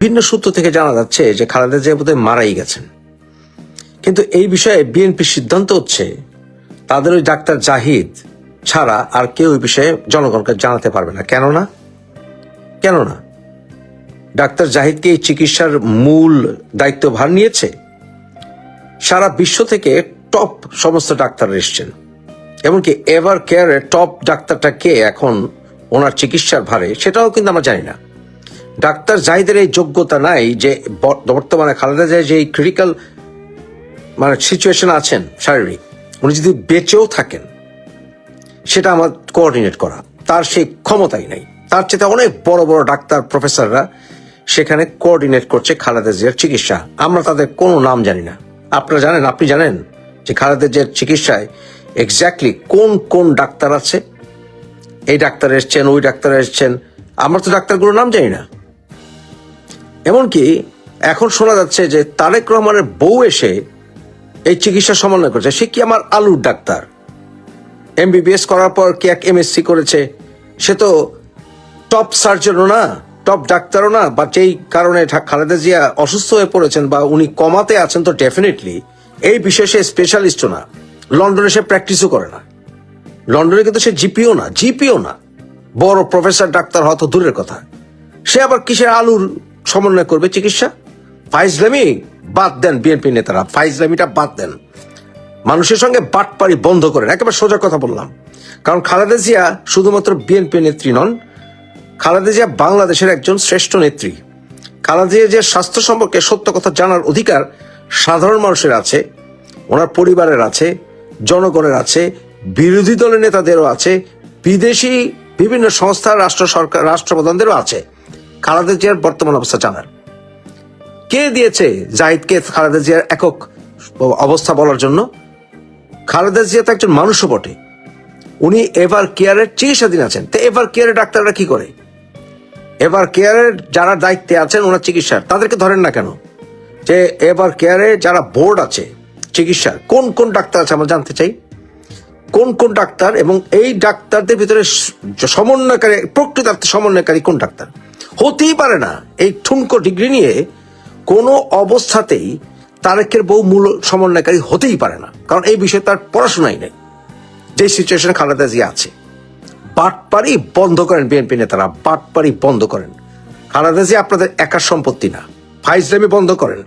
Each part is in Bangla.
ভিন্ন সূত্র থেকে জানা যাচ্ছে যে খালেদা জিয়া বোধহয় মারাই গেছেন। কিন্তু এই বিষয়ে বিএনপির সিদ্ধান্ত হচ্ছে, তাদের ওই ডাক্তার জাহিদ ছাড়া আর কেউ ওই বিষয়ে জনগণকে জানাতে পারবে না। কেননা? কেননা? ডাক্তার জাহিদকে এই চিকিৎসার মূল দায়িত্বভার নিয়েছে? সারা বিশ্ব থেকে টপ সমস্ত ডাক্তার এসছেন। এমনকি এভার কেয়ারের টপ ডাক্তারটা কে এখন ওনার চিকিৎসার ভারে, সেটাও কিন্তু আমরা জানি না। ডাক্তার জাহিদের এই যোগ্যতা নাই যে বর্তমানে খালেদা জিয়া যে এই ক্রিটিক্যাল মানে সিচুয়েশন আছেন শারীরিক, উনি যদি বেঁচেও থাকেন, সেটা আমার কোঅর্ডিনেট করা। তার সেই ক্ষমতাই নাই। তার চেয়ে অনেক বড় বড় ডাক্তার প্রফেসররা সেখানে কোঅর্ডিনেট করছে খালেদা জিয়ার চিকিৎসা। আমরা তাদের কোনো নাম জানি না। আপনারা জানেন, আপনি জানেন যে খালেদা জিয়ার চিকিৎসায় এক্স্যাক্টলি কোন কোন ডাক্তার আছে? এই ডাক্তার এসছেন, ওই ডাক্তার এসছেন। আমরা তো ডাক্তারগুলোর নাম জানি না। এমনকি এখন শোনা যাচ্ছে যে তারেক রহমানের বউ এসে এই চিকিৎসা সমন্বয় করছে। সে কি আমার আলুর ডাক্তার? এমবিবিএস করার পর কি এক এমএসসি করেছে? সে তো টপ সার্জনও না টপ ডাক্তারও না, বা যেই কারণে খালেদা জিয়া অসুস্থ হয়ে পড়েছেন বা উনি কমাতে আছেন তো ডেফিনেটলি এই বিষয়ে সে স্পেশালিস্টও না। লন্ডনে সে প্র্যাকটিসও করে না। লন্ডনে কিন্তু সে জিপিও না জিপিও না। বড় প্রফেসর ডাক্তার হয়তো দূরের কথা। সে আবার কিসের আলুর সমন্বয় করবে চিকিৎসা। ফাইজলামি বাদ দেন বিএনপি নেতারা, ফাইজলামিটা বাদ দেন। মানুষের সঙ্গে বাটপাড়ি বন্ধ করেন, একেবারে সোজা কথা বললাম। কারণ খালেদা জিয়া শুধুমাত্র বিএনপি নেত্রী নন, খালেদা জিয়া বাংলাদেশের একজন শ্রেষ্ঠ নেত্রী। খালেদা জিয়া যে স্বাস্থ্য সম্পর্কে সত্য কথা জানার অধিকার সাধারণ মানুষের আছে, ওনার পরিবারের আছে, জনগণের আছে, বিরোধী দলের নেতাদেরও আছে, বিদেশি বিভিন্ন সংস্থা, রাষ্ট্র সরকার, রাষ্ট্রপ্রধানদেরও আছে। খালেদা জিয়ার বর্তমান অবস্থা জানার। কে দিয়েছে জাহিদকে খালেদা জিয়ার একক অবস্থা বলার জন্য? খালেদা জিয়া তো একজন মানুষও বটে। উনি এভার কেয়ারের চিকিৎসাধীন আছেন। তো এভার কেয়ারের ডাক্তাররা কি করে? এভার কেয়ারের যারা দায়িত্বে আছেন ওনার চিকিৎসার। তাদেরকে ধরেন না কেন? যে এভার কেয়ারে যারা বোর্ড আছে, চিকিৎসার, কোন কোন ডাক্তার আছে আমরা জানতে চাই? কোন কোন ডাক্তার এবং এই ডাক্তারদের ভিতরে সমন্বয়কারী, প্রকৃতার্থে সমন্বয়কারী কোন ডাক্তার? হতেই পারে না এই ঠুনকো ডিগ্রি নিয়ে কোনো অবস্থাতেই তারেকের বউ মূল সমন্বয়কারী হতেই পারে না। কারণ এই বিষয়ে তার পড়াশোনাই নেই। যে সিচুয়েশন খালেদা জিয়া আছে বাটপারি বন্ধ করেন বিএনপি নেতারা বাটপারি বন্ধ করেন। খালেদা জিয়া আপনাদের একার সম্পত্তি না। ফাইজলামি বন্ধ করেন।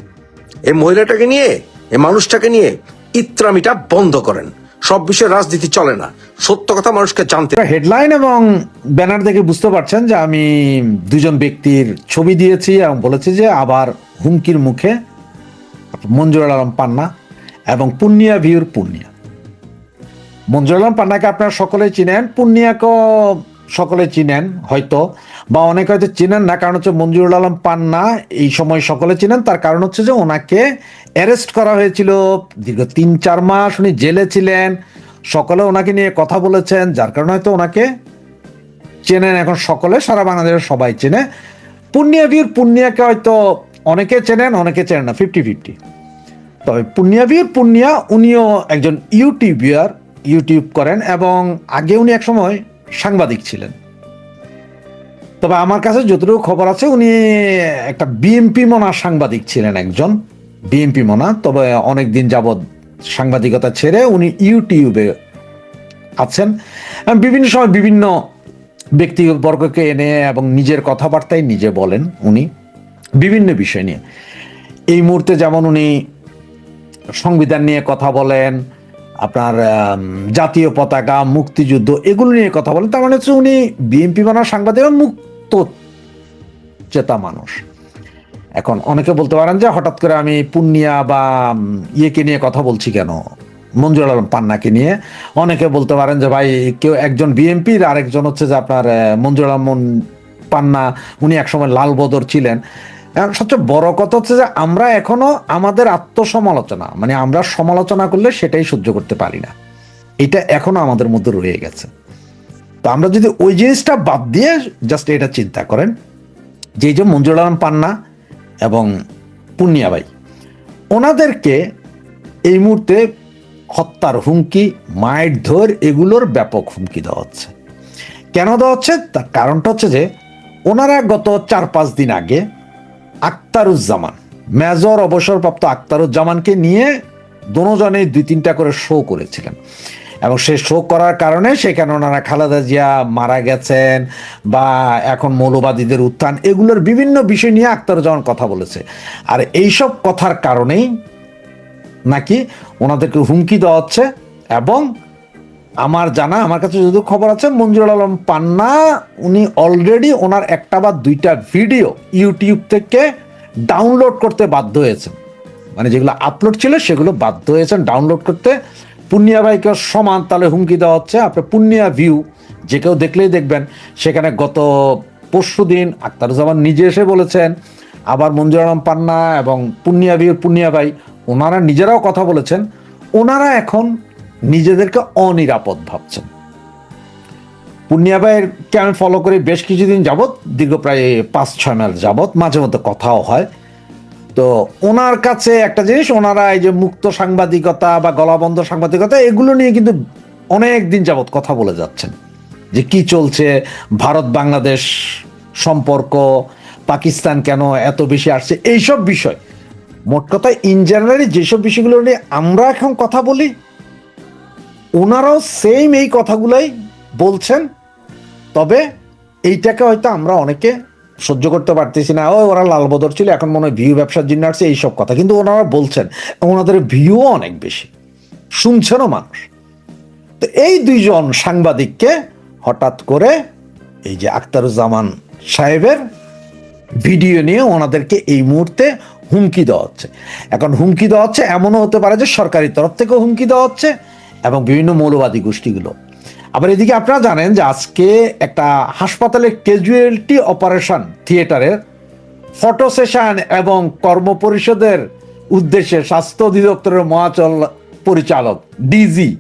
এই মহিলাটাকে নিয়ে, এই মানুষটাকে নিয়ে ইত্রামিটা বন্ধ করেন। সব বিষয়ে রাজনীতি চলে না। সত্য কথা মানুষকে জানতে হেডলাইন এবং ব্যানার দেখে বুঝতে পারছেন যে আমি দুজন ব্যক্তির ছবি দিয়েছি এবং বলেছি যে আবার হুমকির মুখে মঞ্জুর আলম পান্না এবং পূর্ণিয়া ভিউর পূর্ণিয়া মঞ্জুর আলম পান্নাকে আপনারা সকলে চিনেন। পুন্নিয়াকেও সকলে চিনেন হয়তো, বা অনেকে হয়তো চিনেন না, কারণ হচ্ছে মঞ্জুরুল আলম পান্না এই সময় সকলে চিনেন, তার কারণ হচ্ছে যে ওনাকে অ্যারেস্ট করা হয়েছিল দীর্ঘ তিন, চার মাস উনি জেলে ছিলেন। সকলে ওনাকে নিয়ে কথা বলেছেন, যার কারণে হয়তো ওনাকে চেনেন। এখন সকলে, সারা বাংলাদেশের সবাই চেনে। পুণ্যা ভিউর পুণ্যাকে হয়তো অনেকে চেনেন অনেকে চেনেন না ফিফটি ফিফটি তবে পুণ্যা ভিউর পুণ্যা, উনিও একজন ইউটিউবিয়ার ইউটিউব করেন, এবং আগে উনি একসময় সাংবাদিক ছিলেন। তবে আমার কাছে যতটুকু খবর আছে, উনি একটা বিএমপি মনা সাংবাদিক ছিলেন একজন। বিএমপি মনা, তবে অনেক দিন যাবৎ সাংবাদিকতা ছেড়ে উনি ইউটিউবে আছেন। বিভিন্ন সময় বিভিন্ন ব্যক্তিবর্গকে এনে এবং নিজের কথাবার্তায় নিজে বলেন উনি। বিভিন্ন বিষয় নিয়ে। এই মুহূর্তে যেমন উনি সংবিধান নিয়ে কথা বলেন আপনার জাতীয় পতাকা, মুক্তিযুদ্ধ, এগুলো নিয়ে কথা বলেন। তার মানে হচ্ছে উনি বিএনপি বানার সাংবাদিক মুক্ত চেতা মানুষ। এখন অনেকে বলতে পারেন যে হঠাৎ করে আমি পুন্নিয়া বা ইয়েকে নিয়ে কথা বলছি কেন? মঞ্জুর আলম পান্নাকে নিয়ে। অনেকে বলতে পারেন যে ভাই, কেউ একজন বিএনপির, আরেকজন হচ্ছে যে আপনার মঞ্জুর আলম পান্না, উনি একসময় লাল বদর ছিলেন। সবচেয়ে বড় কথা হচ্ছে যে আমরা এখনও আমাদের আত্মসমালোচনা মানে আমরা সমালোচনা করলে সেটাই সহ্য করতে পারি না। এটা এখনও আমাদের মধ্যে রয়ে গেছে। তো আমরা যদি ওই জিনিসটা বাদ দিয়ে জাস্ট এটা চিন্তা করেন, যে যে মঞ্জুর পান্না এবং পুণ্যাবাই ওনাদেরকে এই মুহূর্তে হত্যার হুমকি, মায়ের ধর এগুলোর ব্যাপক হুমকি দেওয়া হচ্ছে। কেন দেওয়া হচ্ছে? তার কারণটা হচ্ছে যে ওনারা গত চার পাঁচ দিন আগে আক্তারুজ্জামান, মেজর অবসরপ্রাপ্ত আক্তারুজ্জামানকে নিয়ে দোনোজনে দুই তিনটা করে শো করেছিলেন। এবং সে শো করার কারণে সেখানে ওনারা খালেদা জিয়া মারা গেছেন বা এখন মৌলবাদীদের উত্থান, এগুলোর বিভিন্ন বিষয় নিয়ে আক্তারুজ্জামান কথা বলেছে। আর এইসব কথার কারণেই নাকি ওনাদেরকে হুমকি দেওয়া হচ্ছে এবং আমার জানা, আমার কাছে যদি খবর আছে মঞ্জুর আলম পান্না, উনি অলরেডি ওনার একটা বা দুইটা ভিডিও ইউটিউব থেকে ডাউনলোড করতে বাধ্য হয়েছেন। মানে যেগুলো আপলোড ছিল, সেগুলো বাধ্য হয়েছেন ডাউনলোড করতে। পুণ্যা ভাইকে সমান তাহলে হুমকি দেওয়া হচ্ছে। আপনার পুণ্যা ভিউ যে কেউ দেখলেই দেখবেন। সেখানে গত পরশু দিন আক্তারুজ্জামান নিজে এসে বলেছেন, আবার মঞ্জুর আলম পান্না এবং পুণ্যা ভিউ পুণ্যা ভাই, ওনারা নিজেরাও কথা বলেছেন। ওনারা এখন নিজেদেরকে অনিরাপদ ভাবছেন। পুণ্যা ভাইয়েরকে আমি ফলো করি বেশ কিছুদিন যাবৎ, দীর্ঘ প্রায় পাঁচ, ছয় মাস যাবৎ মাঝে মধ্যে কথাও হয়। তো ওনার কাছে একটা জিনিস, ওনারা এই যে মুক্ত সাংবাদিকতা বা গলাবন্ধ সাংবাদিকতা, এগুলো নিয়ে কিন্তু অনেক দিন যাবৎ কথা বলে যাচ্ছেন। যে কি চলছে, ভারত বাংলাদেশ সম্পর্ক, পাকিস্তান কেন এত বেশি আসছে, এইসব বিষয়। মোট কথা ইন জেনারেলি যেসব বিষয়গুলো নিয়ে আমরা এখন কথা বলি ওনারাও সেম এই কথাগুলাই বলছেন, তবে এইটাকে হয়তো আমরা অনেকে সহ্য করতে পারতেছি না। ও ওরা লাল বদর ছিল, এখন মনে হয় ভিউ ব্যবসার জন্য আসছে এইসব কথা। কিন্তু ওনারা বলছেন, ওনাদের ভিউও অনেক বেশি। শুনছেনও মানুষ। তো এই দুইজন সাংবাদিককে হঠাৎ করে এই যে আখতারুজ্জামান সাহেবের ভিডিও নিয়ে ওনাদেরকে এই মুহূর্তে হুমকি দেওয়া হচ্ছে। এখন হুমকি দেওয়া হচ্ছে, এমনও হতে পারে যে সরকারি তরফ থেকেও হুমকি দেওয়া হচ্ছে। এবং বিভিন্ন মৌলবাদী গোষ্ঠীগুলো। আবার এদিকে আপনারা জানেন যে আজকে একটা হাসপাতালের ক্যাজুয়ালিটি অপারেশন থিয়েটারের ফটো সেশন এবং কর্মপরিষদের উদ্দেশ্যে স্বাস্থ্য অধিদপ্তরের মহাচল পরিচালক ডিজি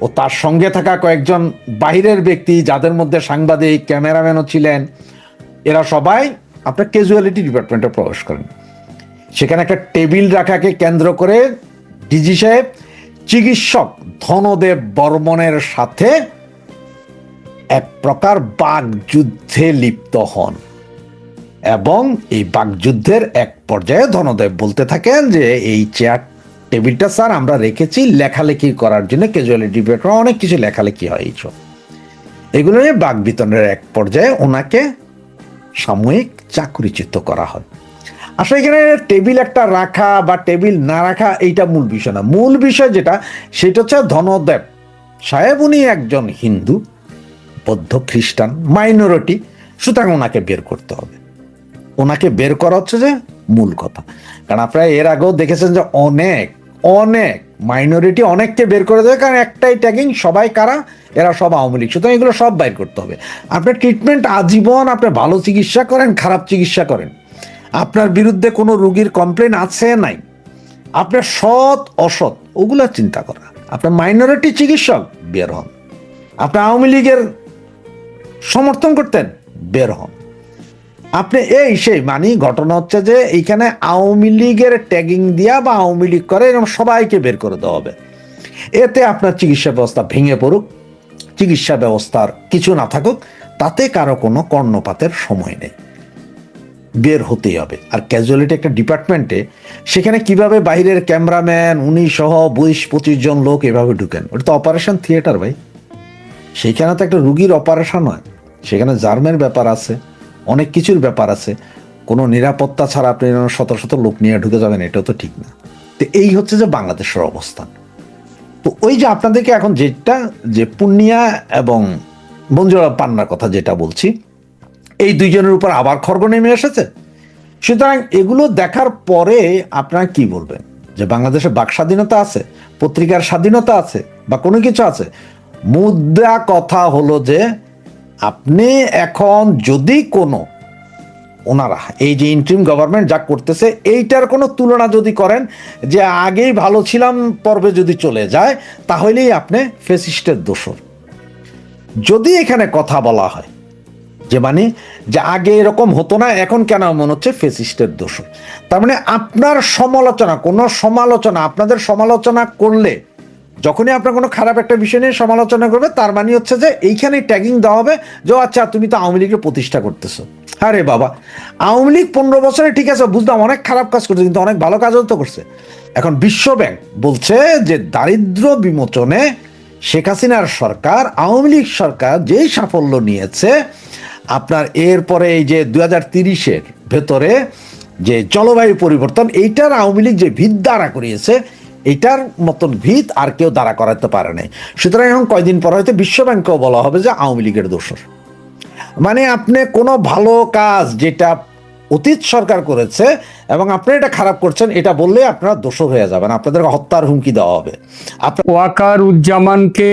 ও তার সঙ্গে থাকা কয়েকজন বাইরের ব্যক্তি যাদের মধ্যে সাংবাদিক, ক্যামেরাম্যানও ছিলেন, এরা সবাই আপনার ক্যাজুয়ালিটি ডিপার্টমেন্টে প্রবেশ করেন। সেখানে একটা টেবিল রাখাকে কেন্দ্র করে ডিজি সাহেব চিকিৎসক ধনদেব বর্মনের সাথে এক প্রকার বাগযুদ্ধে লিপ্ত হন। এবং এই বাগযুদ্ধের এক পর্যায়ে ধনদেব বলতে থাকেন যে, এই চেয়ার টেবিলটা স্যার আমরা রেখেছি, লেখালেখি করার জন্য ক্যাজুয়ালিটি ডিপার্টমেন্ট অনেক কিছু লেখালেখি হয় এইসব এগুলো নিয়ে বাক বিতরণের এক পর্যায়ে ওনাকে সাময়িক চাকরিচ্যুত করা হয়। আসলে এখানে টেবিল একটা রাখা বা টেবিল না রাখা এইটা মূল বিষয় না। মূল বিষয় যেটা, সেটা হচ্ছে ধনদেব। সাহেব উনি একজন হিন্দু, বৌদ্ধ, খ্রিস্টান, মাইনরিটি। সুতরাং ওনাকে বের করতে হবে। ওনাকে বের করা হচ্ছে যে মূল কথা। কারণ আপনারা এর আগেও দেখেছেন যে অনেক অনেক মাইনরিটি অনেককে বের করে দেবে কারণ একটাই ট্যাগিং সবাই কারা? এরা সব আওয়ামী লীগ। সুতরাং এগুলো সব বাইর করতে হবে। আপনার ট্রিটমেন্ট আজীবন আপনি ভালো চিকিৎসা করেন, খারাপ চিকিৎসা করেন। আপনার বিরুদ্ধে কোনো রুগীর কমপ্লেন আছে নাই? আপনার সৎ, অসৎ, ওগুলা চিন্তা করা। আপনার মাইনরিটি চিকিৎসক, বের হন। আপনি আওয়ামী লীগের সমর্থন করতেন, বের হন। আপনি এই সেই মানে ঘটনা হচ্ছে যে এইখানে আওয়ামী লীগের ট্যাগিং দিয়া বা আওয়ামী লীগ করে, এরকম সবাইকে বের করে দেওয়া হবে। এতে আপনার চিকিৎসা ব্যবস্থা ভেঙে পড়ুক। চিকিৎসা ব্যবস্থার কিছু না থাকুক, তাতে কারও কোনো কর্ণপাতের সময় নেই। বের হতেই হবে। আর ক্যাজুয়ালিটি একটা ডিপার্টমেন্টে সেখানে কীভাবে বাইরের ক্যামেরাম্যান উনি সহ বিশ, পঁচিশ জন লোক এভাবে ঢুকেন? ওটা তো অপারেশন থিয়েটার ভাই। সেইখানে তো একটা রুগীর অপারেশন হয়। সেখানে জার্মের ব্যাপার আছে, অনেক কিছুর ব্যাপার আছে। কোনো নিরাপত্তা ছাড়া আপনি শত শত লোক নিয়ে ঢুকে যাবেন, এটাও তো ঠিক না। তো এই হচ্ছে যে বাংলাদেশের অবস্থান। তো ওই যে আপনাদেরকে এখন যেটা, যে পূর্ণিয়া এবং মঞ্জুরা পান্নার কথা যেটা বলছি এই দুইজনের উপর আবার খর্গ নেমে এসেছে? সুতরাং এগুলো দেখার পরে আপনারা কি বলবেন? যে বাংলাদেশে বাক স্বাধীনতা আছে, পত্রিকার স্বাধীনতা আছে, বা কোনো কিছু আছে? মুদ্রা কথা হলো যে, আপনি এখন যদি কোনো ওনারা, এই যে ইন্ট্রিম গভর্নমেন্ট যা করতেছে, এইটার কোনো তুলনা যদি করেন, যে আগেই ভালো ছিলাম, পর্বে যদি চলে যায়, তাহলেই আপনি ফেসিস্টের দোষর। যদি এখানে কথা বলা হয় যে মানে যে আগে এরকম হতো না, এখন কেন মনে হচ্ছে? ফেসিস্টের দোষ। তার মানে আপনার সমালোচনা, কোনো সমালোচনা, আপনাদের সমালোচনা করলে, যখনই আপনার কোনো খারাপ একটা বিষয় নিয়ে সমালোচনা করবে, তার মানে হচ্ছে যে এইখানে ট্যাগিং দেওয়া হবে যে আচ্ছা তুমি তো আওয়ামী লীগের প্রতিষ্ঠা করতেছো। আরে বাবা, আওয়ামী লীগ পনেরো বছরে ঠিক আছে, বুঝলাম, অনেক খারাপ কাজ করছে, কিন্তু অনেক ভালো কাজও তো করছে। এখন বিশ্ব ব্যাংক বলছে যে, দারিদ্র বিমোচনে শেখ হাসিনার সরকার, আওয়ামী লীগ সরকার যেই সাফল্য নিয়েছে আপনার এরপরে এই যে দু হাজার তিরিশের ভেতরে যে জলবায়ু পরিবর্তন, এইটার আওয়ামী লীগ যে ভিত দাঁড়া করিয়েছে এইটার মতন ভিত আর কেউ দাঁড়া করাতে পারে নাই। সুতরাং এখন কয়দিন পর হয়তো বিশ্বব্যাংকেও বলা হবে যে আওয়ামী লীগের দোষর। মানে আপনি কোনো ভালো কাজ যেটা অতীত সরকার করেছে এবং আপনি এটা খারাপ করছেন, এটা বললে আপনারা দোষর হয়ে যাবেন, আপনাদেরকে হত্যার হুমকি দেওয়া হবে। আপনার ওয়াকার উজ্জামানকে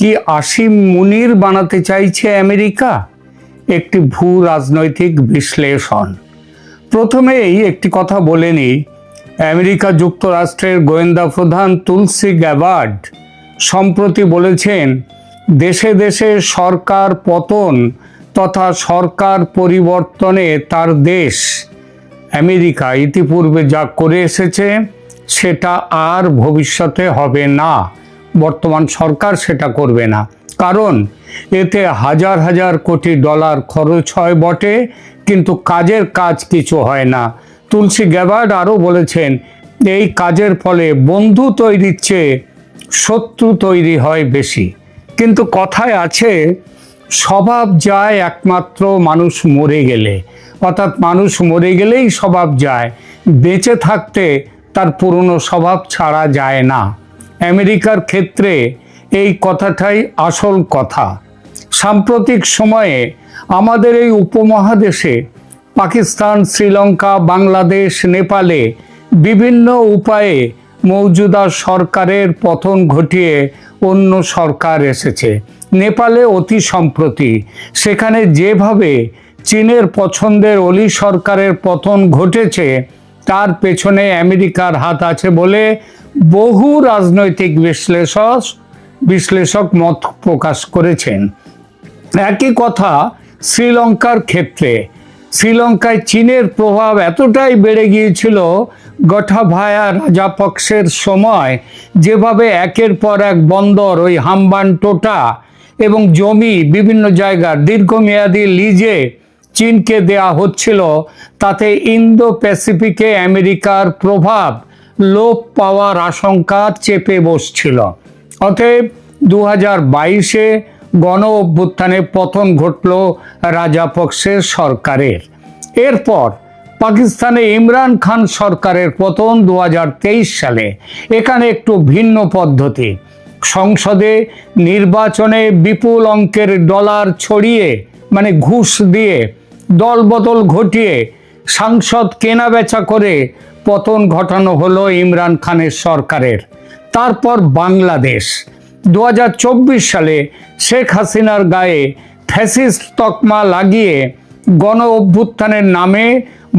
কি আসিম মুনির বানাতে চাইছে আমেরিকা? একটি ভূ রাজনৈতিক বিশ্লেষণ। প্রথমেই একটি কথা বলে নিই, আমেরিকা যুক্তরাষ্ট্রের গোয়েন্দা প্রধান তুলসি গ্যাবার্ড সম্প্রতি বলেছেন, দেশে দেশে সরকার পতন তথা সরকার পরিবর্তনে তার দেশ আমেরিকা ইতিপূর্বে যা করে এসেছে, সেটা আর ভবিষ্যতে হবে না। বর্তমান সরকার সেটা করবে না। কারণ এতে হাজার হাজার কোটি ডলার খরচ হয় বটে, কিন্তু কাজের কাজ কিছু হয় না। তুলসী গ্যাবার্ড আরও বলেছেন, এই কাজের ফলে বন্ধু তৈরির চেয়ে শত্রু তৈরি হয় বেশি। কিন্তু কথায় আছে, স্বভাব যায় একমাত্র মানুষ মরে গেলে। অর্থাৎ মানুষ মরে গেলেই স্বভাব যায়। বেঁচে থাকতে তার পুরনো স্বভাব ছাড়া যায় না। আমেরিকার ক্ষেত্রে এই কথাটাই আসল কথা। সাম্প্রতিক সময়ে আমাদের এই উপমহাদেশে পাকিস্তান, শ্রীলঙ্কা, বাংলাদেশ, নেপালে বিভিন্ন উপায়ে মৌজুদা সরকারের পতন ঘটিয়ে অন্য সরকার এসেছে। নেপালে অতি সম্প্রতি সেখানে যেভাবে চীনের পছন্দের অলি সরকারের পতন ঘটেছে, তার পেছনে আমেরিকার হাত আছে বলে বহু রাজনৈতিক বিশ্লেষক বিশ্লেষক মত প্রকাশ করেছেন। একই কথা, শ্রীলঙ্কার ক্ষেত্রে। শ্রীলঙ্কায় চীনের প্রভাব এতটাই বেড়ে গিয়েছিল গঠাভায়া রাজাপক্ষের সময়, যেভাবে একের পর এক বন্দর, ওই হাম্বান টোটা এবং জমি বিভিন্ন জায়গার দীর্ঘমেয়াদী লিজে চীনকে দেয়া হচ্ছিল, তাতে ইন্দো প্যাসিফিকে আমেরিকার প্রভাব, লোপ পাওয়ার আশঙ্কা চেপে বসছিল। অতএব দু হাজার বাইশে গণ অভ্যুত্থানে পতন ঘটল রাজাপক্ষের সরকারের। এরপর পাকিস্তানে ইমরান খান সরকারের পতন দু হাজার তেইশ সালে। এখানে একটু ভিন্ন পদ্ধতি। সংসদে নির্বাচনে বিপুল অঙ্কের ডলার ছড়িয়ে মানে ঘুষ দিয়ে দলবদল ঘটিয়ে সাংসদ কেনাবেচা করে পতন ঘটানো হলো ইমরান খানের সরকারের। তারপর বাংলাদেশ। দু হাজার চব্বিশ সালে শেখ হাসিনার গায়ে ফ্যাসিস্ট তকমা লাগিয়ে গণ অভ্যুত্থানের নামে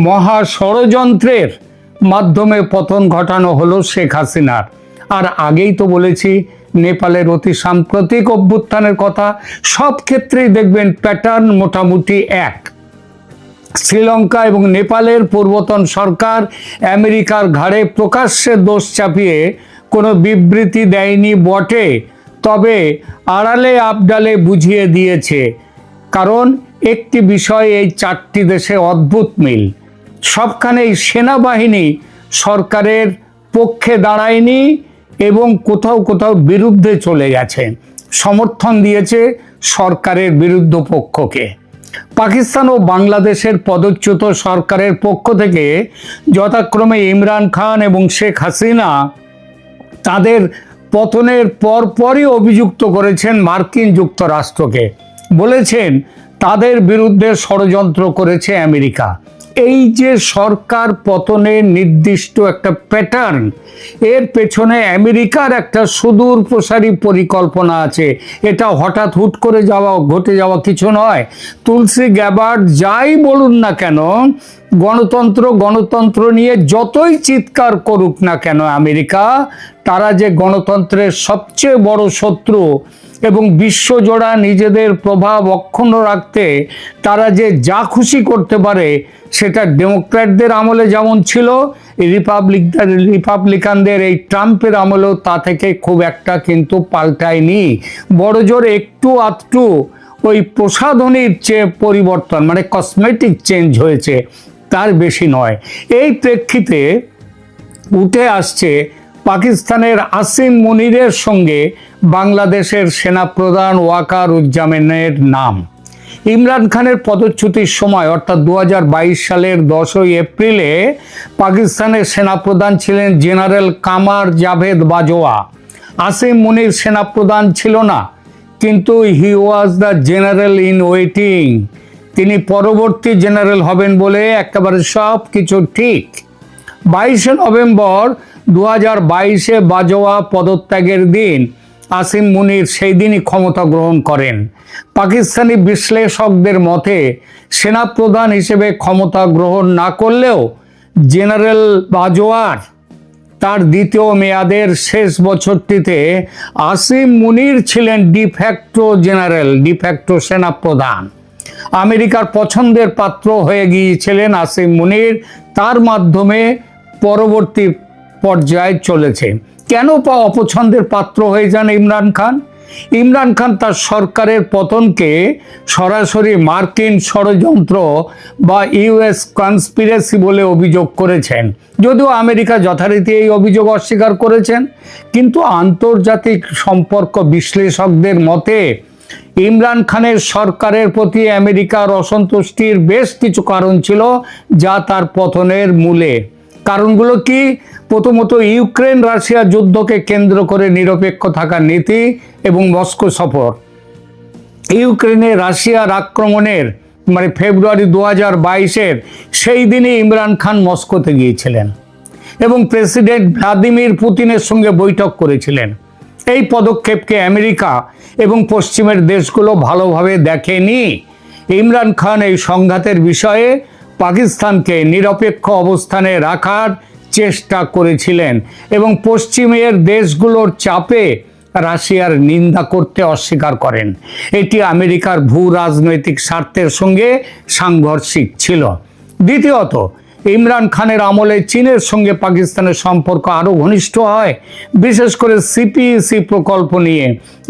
মহা ষড়যন্ত্রের মাধ্যমে পতন ঘটানো হলো শেখ হাসিনার। আর আগেই তো বলেছি, নেপালের অতি সাম্প্রতিক অভ্যুত্থানের কথা, সব ক্ষেত্রেই দেখবেন প্যাটার্ন মোটামুটি এক। শ্রীলঙ্কা এবং নেপালের পূর্বতন সরকার আমেরিকার ঘাড়ে প্রকাশ্যে দোষ চাপিয়ে কোনো বিবৃতি দেয়নি বটে, তবে আড়ালে আবডালে বুঝিয়ে দিয়েছে। কারণ একটি বিষয় এই চারটি দেশে অদ্ভুত মিল। সবখানেই সেনাবাহিনী সরকারের পক্ষে দাঁড়ায়নি এবং কোথাও কোথাও বিরুদ্ধে চলে গেছে। সমর্থন দিয়েছে সরকারের বিরুদ্ধ পক্ষকে। পাকিস্তান ও বাংলাদেশের পদচ্যুত সরকারের পক্ষ থেকে যথাক্রমে ইমরান খান এবং শেখ হাসিনা তাদের পতনের পরপরই অভিযুক্ত করেছেন মার্কিন যুক্তরাষ্ট্রকে। বলেছেন তাদের বিরুদ্ধে ষড়যন্ত্র করেছে আমেরিকা। এই যে সরকার পতনের নির্দিষ্ট একটা প্যাটার্ন এর পেছনে আমেরিকার একটা সুদূর প্রসারী পরিকল্পনা আছে। এটা হঠাৎ হুট করে যাওয়া, ঘটে যাওয়া কিছু নয়। তুলসী গ্যাবার্ড যাই বলুন না কেন, গণতন্ত্র গণতন্ত্র নিয়ে যতই চিৎকার করুক না কেন আমেরিকা, তারা যে গণতন্ত্রের সবচেয়ে বড় শত্রু এবং বিশ্বজোড়া নিজেদের প্রভাব অক্ষুণ্ণ রাখতে তারা যে যা খুশি করতে পারে, সেটা ডেমোক্র্যাটদের আমলে যেমন ছিল রিপাবলিক রিপাবলিকানদের এই ট্রাম্পের আমলেও তা থেকে খুব একটা কিন্তু পাল্টায়নি। বড় জোর একটু আধটু ওই প্রসাধনীর চেয়ে পরিবর্তন মানে কসমেটিক চেঞ্জ হয়েছে, তার বেশি নয়। এই প্রেক্ষিতে উঠে আসছে পাকিস্তানের আসিম মুনিরের সঙ্গে বাংলাদেশের সেনাপ্রধান ওয়াকার উজ্জামানের নাম। ইমরান খানের পদচ্যুতির সময়, অর্থাৎ দু হাজার বাইশ সালের দশই এপ্রিলে, পাকিস্তানের সেনাপ্রধান ছিলেন জেনারেল কামার জাভেদ বাজোয়া আসিম মুনির সেনাপ্রধান ছিল না, কিন্তু he was the general in waiting. তিনি পরবর্তী জেনারেল হবেন বলে একেবারে সব কিছু ঠিক। বাইশে নভেম্বর দু হাজার বাইশে বাজোয়া পদত্যাগের দিন আসিম মুনির সেই দিনই ক্ষমতা গ্রহণ করেন। পাকিস্তানি বিশ্লেষকদের মতে, সেনাপ্রধান হিসেবে ক্ষমতা গ্রহণ না করলেও জেনারেল বাজোয়ার তার দ্বিতীয় মেয়াদের শেষ বছরটিতে আসিম মুনির ছিলেন ডিফ্যাক্টো জেনারেল ডিফ্যাক্টো সেনাপ্রধান। আমেরিকার পছন্দের পাত্র হয়ে গিয়েছিলেন আসিম মুনির। তার মাধ্যমে পরবর্তী পর্যায়ে চলেছে। কেন পা অপছন্দের পাত্র হয়ে যান ইমরান খান? ইমরান খান তার সরকারের পতনকে সরাসরি মার্কিন ষড়যন্ত্র বা ইউএস কনস্পিরেসি বলে অভিযোগ করেছেন। যদিও আমেরিকা যথারীতি এই অভিযোগ অস্বীকার করেছেন, কিন্তু আন্তর্জাতিক সম্পর্ক বিশ্লেষকদের মতে ইমরান খানের সরকারের প্রতি আমেরিকার অসন্তুষ্টির বেশ কিছু কারণ ছিল যা তার পতনের মূলে। কারণগুলো কি? প্রথমত ইউক্রেন রাশিয়া যুদ্ধকে কেন্দ্র করে নিরপেক্ষ থাকার নীতি এবং মস্কো সফর। ইউক্রেনে রাশিয়ার আক্রমণের মানে ফেব্রুয়ারি দু হাজার বাইশের সেই দিনে ইমরান খান মস্কোতে গিয়েছিলেন এবং প্রেসিডেন্ট ভ্লাদিমির পুতিনের সঙ্গে বৈঠক করেছিলেন। এই পদক্ষেপকে আমেরিকা এবং পশ্চিমের দেশগুলো ভালোভাবে দেখেনি। ইমরান খান এই সংঘাতের বিষয়ে পাকিস্তানকে নিরপেক্ষ অবস্থানে রাখার চেষ্টা করেছিলেন এবং পশ্চিমের দেশগুলোর চাপে রাশিয়ার নিন্দা করতে অস্বীকার করেন। এটি আমেরিকার ভূ রাজনৈতিক স্বার্থের সঙ্গে সাংঘর্ষিক ছিল। দ্বিতীয়ত, ইমরান খানের আমলে চীনের সঙ্গে পাকিস্তানের সম্পর্ক আরও ঘনিষ্ঠ হয়। বিশেষ করে সিপিএসি প্রকল্প নিয়ে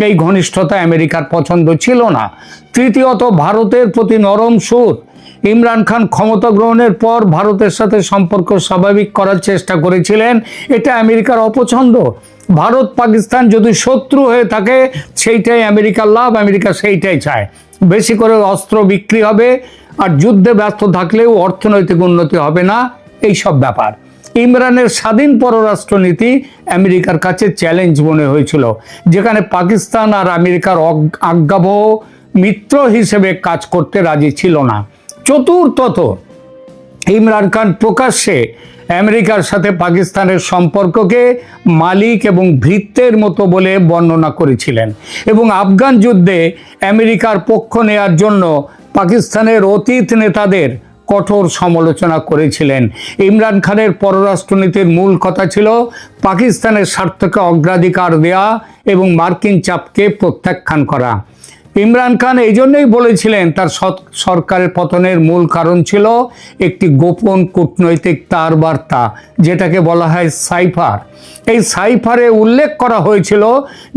এই ঘনিষ্ঠতা আমেরিকার পছন্দ ছিল না। তৃতীয়ত, ভারতের প্রতি নরম সুর ইমরান খান ক্ষমতা গ্রহণের পর ভারতের সাথে সম্পর্ক স্বাভাবিক করার চেষ্টা করেছিলেন। এটা আমেরিকার অপছন্দ। ভারত পাকিস্তান যদি শত্রু হয়ে থাকে, সেইটাই আমেরিকার লাভ, আমেরিকা সেইটাই চায়। বেশি করে অস্ত্র বিক্রি হবে আর যুদ্ধে ব্যস্ত থাকলেও অর্থনৈতিক উন্নতি হবে না এই সব ব্যাপার। ইমরানের স্বাধীন পররাষ্ট্রনীতি আমেরিকার কাছে চ্যালেঞ্জ মনে হয়েছিল, যেখানে পাকিস্তান আর আমেরিকার আজ্ঞাবহ মিত্র হিসেবে কাজ করতে রাজি ছিল না। চতুর্থত ইমরান খান প্রকাশ্যে আমেরিকার সাথে পাকিস্তানের সম্পর্ককে মালিক এবং ভৃত্যের মতো বলে বর্ণনা করেছিলেন এবং আফগান যুদ্ধে আমেরিকার পক্ষ নেয়ার জন্য পাকিস্তানের অতীত নেতাদের কঠোর সমালোচনা করেছিলেন। ইমরান খানের পররাষ্ট্রনীতির মূল কথা ছিল পাকিস্তানের স্বার্থকে অগ্রাধিকার দেয়া এবং মার্কিন চাপকে প্রত্যাখ্যান করা। ইমরান খান এই জন্যই বলেছিলেন, তার সরকারের পতনের মূল কারণ ছিল একটি গোপন কূটনৈতিক তার বার্তা যেটাকে বলা হয় সাইফার। এই সাইফারে উল্লেখ করা হয়েছিল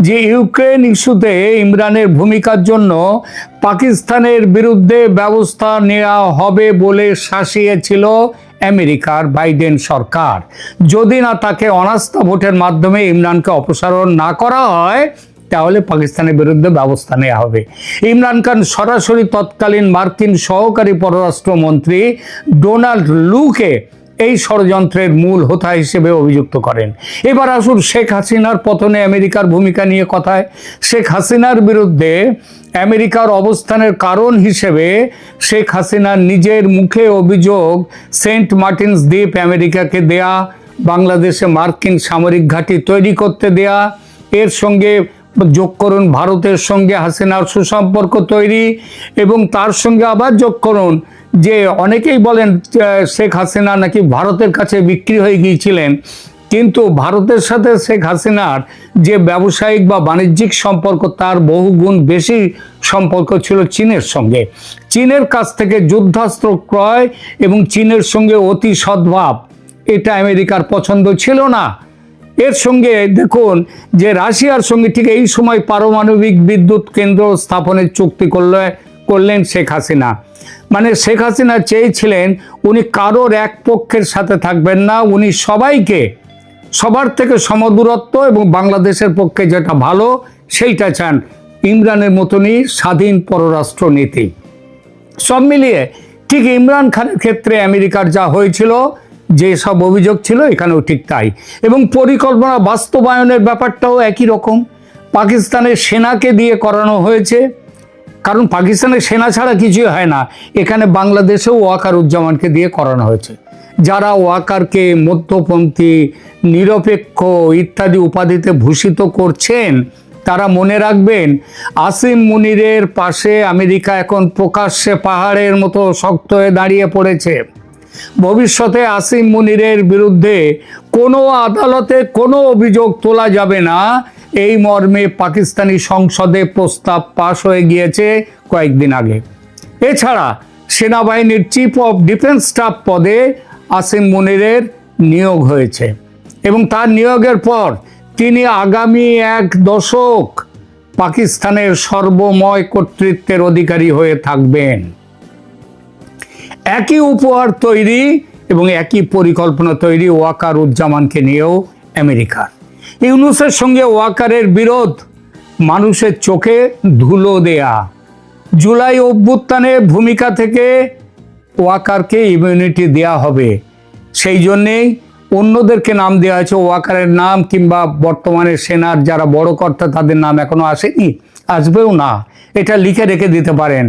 যে ইউক্রেন ইস্যুতে ইমরানের ভূমিকার জন্য পাকিস্তানের বিরুদ্ধে ব্যবস্থা নেওয়া হবে বলে শাসিয়েছিল আমেরিকার বাইডেন সরকার। যদি না তাকে অনাস্থা ভোটের মাধ্যমে ইমরানকে অপসারণ না করা হয় তাহলে পাকিস্তানের বিরুদ্ধে ব্যবস্থা নেওয়া হবে। ইমরান খান সরাসরি তৎকালীন মার্কিন সহকারী পররাষ্ট্রমন্ত্রী ডোনাল্ড লুকে এই ষড়যন্ত্রের মূল হোতা হিসেবে অভিযুক্ত করেন। এবার আসুন শেখ হাসিনার পতনে আমেরিকার ভূমিকা নিয়ে কথায়। শেখ হাসিনার বিরুদ্ধে আমেরিকার অবস্থানের কারণ হিসেবে শেখ হাসিনার নিজের মুখে অভিযোগ সেন্ট মার্টিনস দ্বীপ আমেরিকাকে দেয়া, বাংলাদেশে মার্কিন সামরিক ঘাঁটি তৈরি করতে দেয়া, এর সঙ্গে যোগ করুন, ভারতের সঙ্গে হাসিনার সুসম্পর্ক তৈরি এবং তার সঙ্গে আবার যোগ করুন। যে অনেকেই বলেন শেখ হাসিনা নাকি ভারতের কাছে বিক্রি হয়ে গিয়েছিলেন। কিন্তু ভারতের সাথে শেখ হাসিনার যে ব্যবসায়িক বা বাণিজ্যিক সম্পর্ক, তার বহুগুণ বেশি সম্পর্ক ছিল চীনের সঙ্গে। চীনের কাছ থেকে যুদ্ধাস্ত্র ক্রয় এবং চীনের সঙ্গে অতি সদ্ভাব, এটা আমেরিকার পছন্দ ছিল না। এর সঙ্গে দেখুন যে রাশিয়ার সঙ্গে ঠিক এই সময় পারমাণবিক বিদ্যুৎ কেন্দ্র স্থাপনের চুক্তি করলে, করলেন শেখ হাসিনা। মানে শেখ হাসিনা চেয়েছিলেন উনি কারোর এক পক্ষের সাথে থাকবেন না, উনি সবাইকে, সবার থেকে সমদূরত্ব এবং বাংলাদেশের পক্ষে যেটা ভালো সেইটা চান। ইমরানের মতনই স্বাধীন পররাষ্ট্র নীতি। সব মিলিয়ে ঠিক ইমরান খানের ক্ষেত্রে আমেরিকার যা হয়েছিল যে সব অভিযোগ ছিল এখানেও ঠিক তাই। এবং পরিকল্পনা বাস্তবায়নের ব্যাপারটাও একই রকম। পাকিস্তানের সেনাকে দিয়ে করানো হয়েছে। কারণ পাকিস্তানের সেনা ছাড়া কিছুই হয় না। এখানে বাংলাদেশেও ওয়াকারুজ্জামানকে দিয়ে করানো হয়েছে। যারা ওয়াকারকে মধ্যপন্থী, নিরপেক্ষ ইত্যাদি উপাধিতে ভূষিত করছেন, তারা মনে রাখবেন, আসিম মুনিরের পাশে আমেরিকা এখন প্রকাশ্যে পাহাড়ের মতো শক্ত হয়ে দাঁড়িয়ে পড়েছে। ভবিষ্যতে আসিম মুনিরের বিরুদ্ধে কোনো আদালতে কোনো অভিযোগ তোলা যাবে না। এই মর্মে পাকিস্তানি সংসদে প্রস্তাব পাশ হয়ে গিয়েছে কয়েকদিন আগে। এছাড়া সেনাবাহিনীর চিফ অফ ডিফেন্স স্টাফ পদে আসিম মুনিরের নিয়োগ হয়েছে এবং তার নিয়োগের পর তিনি আগামী এক দশক পাকিস্তানের সর্বময় কর্তৃত্বের অধিকারী হয়ে থাকবেন। একই উপহার তৈরি এবং একই পরিকল্পনা তৈরি ওয়াকার উজ্জামানকে নিয়েও আমেরিকার। ইউনুসের সঙ্গে ওয়াকারের বিরোধ, মানুষের চোখে ধুলো দেয়া। জুলাই অভ্যুত্থানে ভূমিকা থেকে ওয়াকারকে ইমিউনিটি দেয়া হবে। সেই জন্যেই অন্যদেরকে নাম দেওয়া হয়েছে ওয়াকারের নাম কিংবা বর্তমানে সেনার যারা বড় কর্তা তাদের নাম এখনও আসেনি, আসবেও না। এটা লিখে রেখে দিতে পারেন।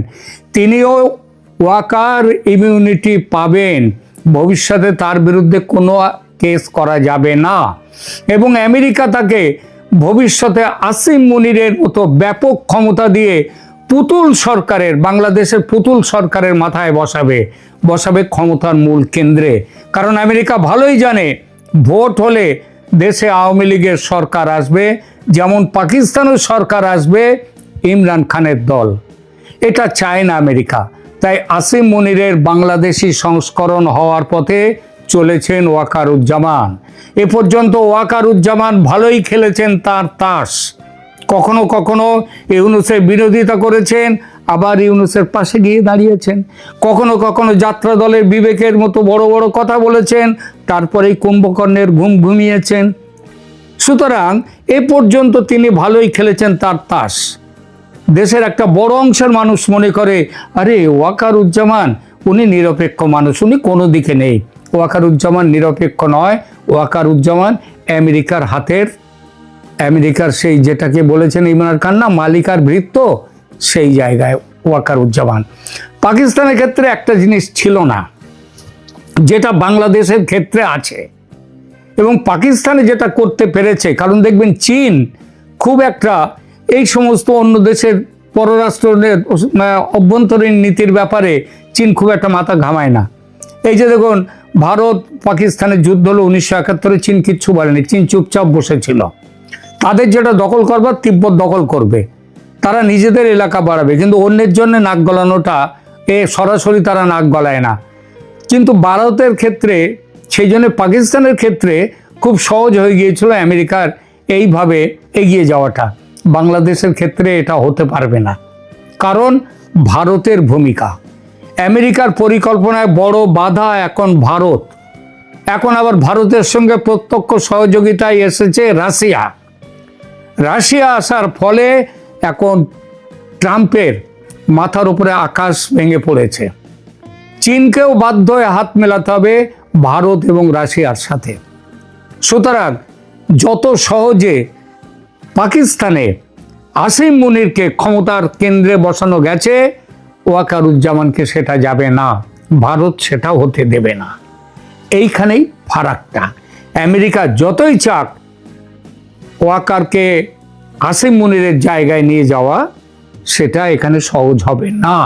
তিনিও ওয়াকার ইমিউনিটি পাবেন। ভবিষ্যতে তার বিরুদ্ধে কোনো কেস করা যাবে না। এবং আমেরিকা তাকে ভবিষ্যতে আসিম মুনিরের মতো ব্যাপক ক্ষমতা দিয়ে পুতুল সরকারের, বাংলাদেশের পুতুল সরকারের মাথায় বসাবে। বসাবে ক্ষমতার মূল কেন্দ্রে। কারণ আমেরিকা ভালোই জানে, ভোট হলে দেশে আওয়ামী লীগের সরকার আসবে, যেমন পাকিস্তানের সরকার আসবে, ইমরান খানের দল। এটা চায় না আমেরিকা। তাই আসিম মনিরের বাংলাদেশি সংস্করণ হওয়ার পথে চলেছেন ওয়াকারুজ্জামান। এ পর্যন্ত ওয়াকারুজ্জামান ভালোই খেলেছেন তার তাস। কখনো কখনো ইউনুসের বিরোধিতা করেছেন, আবার ইউনুসের পাশে গিয়ে দাঁড়িয়েছেন। কখনো কখনো যাত্রা দলের বিবেকের মতো বড় বড় কথা বলেছেন, তারপরেই কুম্ভকর্ণের ঘুম ঘুমিয়েছেন। সুতরাং এ পর্যন্ত তিনি ভালোই খেলেছেন তার তাস। দেশের একটা বড় অংশের মানুষ মনে করে, আরে, ওয়াকারুজ্জামান, উনি নিরপেক্ষ মানুষ, উনি কোনো দিকে নেই। ওয়াকারুজ্জামান নিরপেক্ষ নয়, ওয়াকারুজ্জামান আমেরিকার হাতের, আমেরিকার সেই যেটাকে বলেছেন ইমরান খান, না, মালিকার ভৃত্য সেই জায়গায় ওয়াকারুজ্জামান। পাকিস্তানের ক্ষেত্রে একটা জিনিস ছিল না, যেটা বাংলাদেশের ক্ষেত্রে আছে, এবং পাকিস্তানে যেটা করতে পেরেছে, কারণ দেখবেন চীন খুব একটা এই সমস্ত অন্য দেশের পররাষ্ট্র অভ্যন্তরীণ নীতির ব্যাপারে চীন খুব একটা মাথা ঘামায় না। এই যে দেখুন, ভারত পাকিস্তানের যুদ্ধ হলো উনিশশো একাত্তরে, চীন কিচ্ছু বলেনি, চীন চুপচাপ বসেছিল। তাদের যেটা দখল করবার, তিব্বত দখল করবে। তারা নিজেদের এলাকা বাড়াবে, কিন্তু অন্যের জন্য নাক গলানোটা, এ সরাসরি তারা নাক গলায় না। কিন্তু ভারতের ক্ষেত্রে, সেই জন্য পাকিস্তানের ক্ষেত্রে খুব সহজ হয়ে গিয়েছিল আমেরিকার এইভাবে এগিয়ে যাওয়াটা। বাংলাদেশের ক্ষেত্রে এটা হতে পারবে না। কারণ ভারতের ভূমিকা। আমেরিকার পরিকল্পনায় বড় বাধা এখন ভারত। এখন আবার ভারতের সঙ্গে প্রত্যক্ষ সহযোগিতায় এসেছে রাশিয়া। রাশিয়া আসার ফলে এখন ট্রাম্পের মাথার উপরে আকাশ ভেঙে পড়েছে। চীনকেও বাধ্য হয়ে হাত মেলাতে হবে ভারত এবং রাশিয়ার সাথে। সুতরাং যত সহজে পাকিস্তানে আসিম মুনিরকে ক্ষমতার কেন্দ্রে বসানো গেছে, ওয়াকারুজ্জামানকে সেটা যাবে না, ভারত সেটা হতে দেবে না। এইখানেই ফারাকটা। আমেরিকা যতই চাক, ওয়াকারকে আসিম মুনিরের জায়গায় নিয়ে যাওয়া, সেটা এখানে সহজ হবে না।